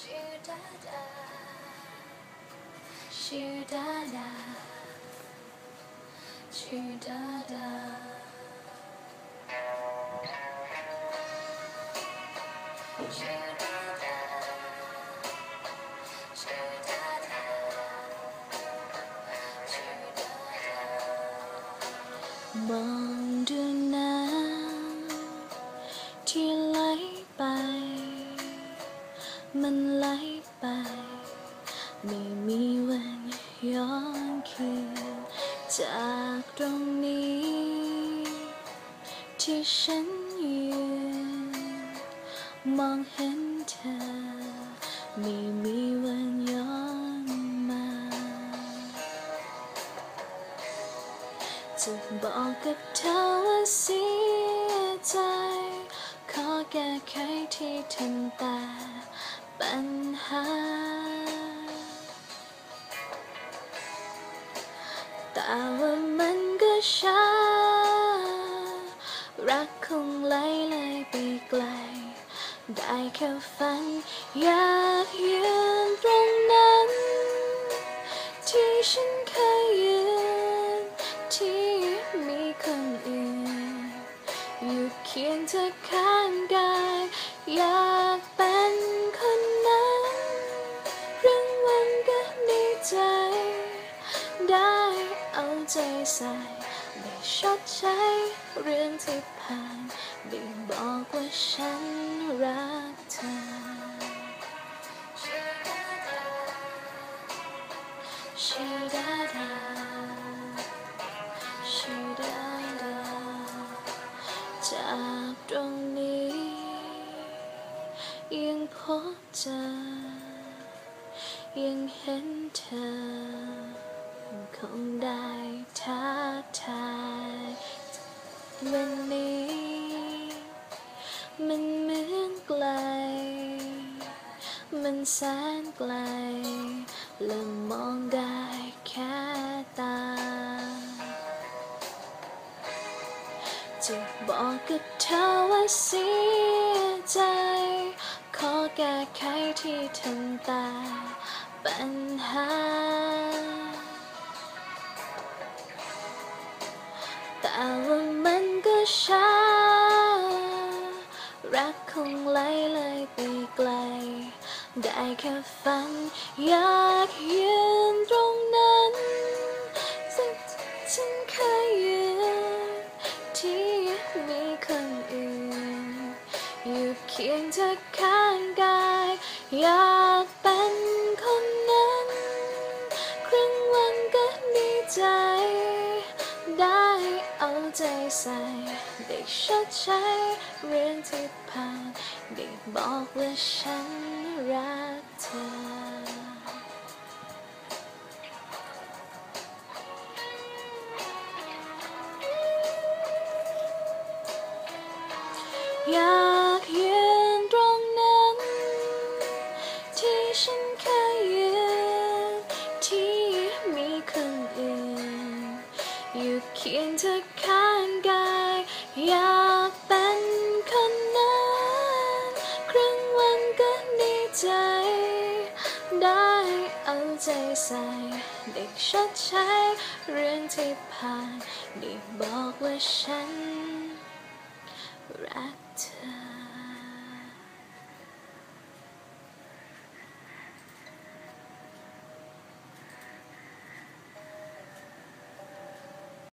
ชื่อดาดาชื่อดาดาชื่อดาดาชื่ มีวันย้อนคืนจากตรงนี้ ที่ฉันยืนมองเห็นเธอ ไม่มีวันย้อนมา จะบอกกับเธอว่าเสียใจ ขอแก้ไขที่ทำแต่ปัญหา แต่ว่ามันก็ช้า รักคงไหลเลยไปไกล ได้แค่ฝัน อยากยืนตรงนั้น ที่ฉันเคยยืน ใจใส่ได้ชดใช้เรื่องที่ผ่านได้บอกว่าฉันรักเธอชิดาดาชิดาดาจากตรงนี้ ยังพบเจอยังเห็นเธอ คงได้ท้าทายวันนี้ มันเหมือนไกล มันแสนไกลและมองได้แค่ตา จะบอกกับเธอว่าเสียใจ ขอแก้ไขที่ทำตาปัญหา ว่ามันก็ช้า รักคงไหลเลยไปไกล ได้แค่ฝัน อยากยืนตรงนั้นซึ่งฉันเคยยืนที่มีคนอื่น อยู่เคียงเธอข้างกายอยากเป็นคนนั้น ครึ่งวันก็ดีใจ ใจใส่ได้ชดใช้เรื่องที่ผ่านได้บอกว่าฉันรักเธออยาก อยู่เคียงเธอข้างกายอยากเป็นคนนั้นครึ่งวันก็ดีใจ ได้เอาใจใส่ได้ชดใช้เรื่องที่ผ่านได้บอกว่าฉันรักเธอ